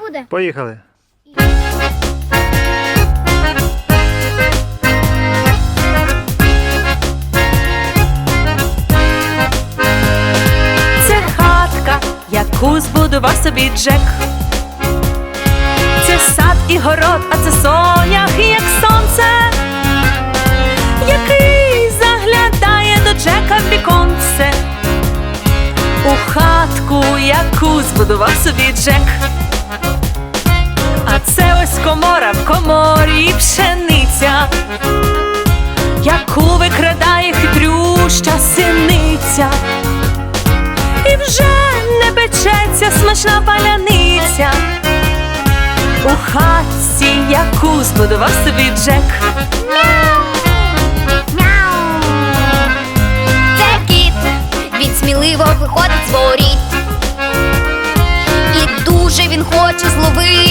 буде. Поїхали. Це хатка, яку збудував собі Джек. Це сад і город, а це сонях, як сонце, який заглядає до Джека в віконце. У хатку, яку збудував собі Джек. Ось комора в коморі пшениця, яку викрадає хитрюща синиця. І вже не печеться смачна паляниця у хатці, яку збудував собі Джек. Це кіт, він сміливо виходить з воріт. І дуже він хоче зловити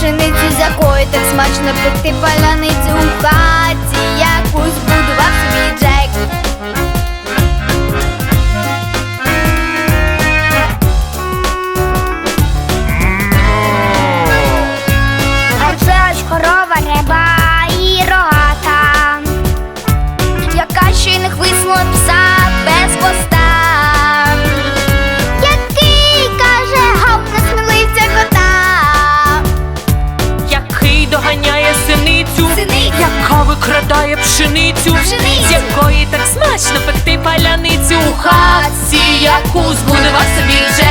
пшеницю, з якої так смачно пекти паляницю хатці, яку збудував собі Джек.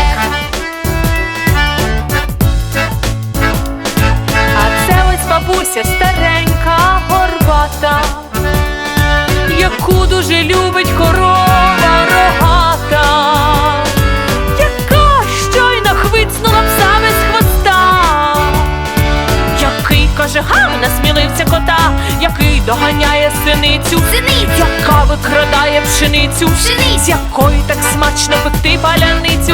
Гам кота, який доганяє синицю, Синицю. яка викрадає пшеницю, Пшеницю. з якої так смачно пекти паляницю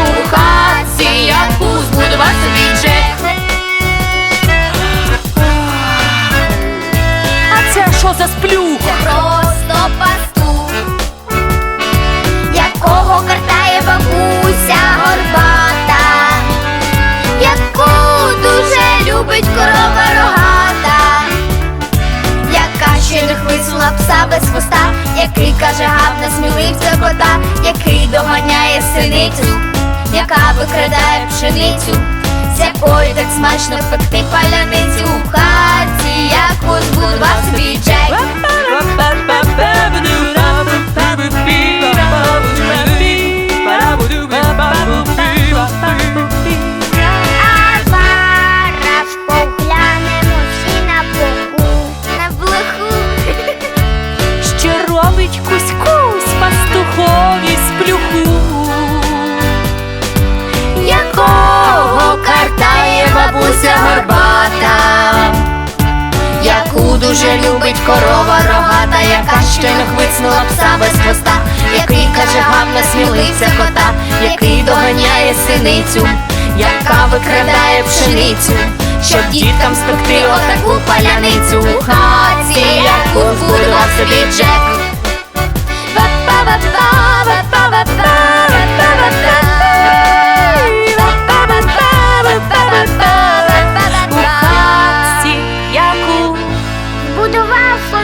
кота, який доганяє синицю, яка викрадає пшеницю. З якою так смачно пекти паляницю у хаті, корова рогата, яка не хвицнула пса без хвоста, який каже гам на сміливця кота, який доганяє синицю, яка викрадає пшеницю, щоб діткам спекти отаку паляницю у хаті, яку збудував собі Джек. Ба-ба-ба-ба-ба-ба-ба.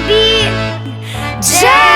be Jay.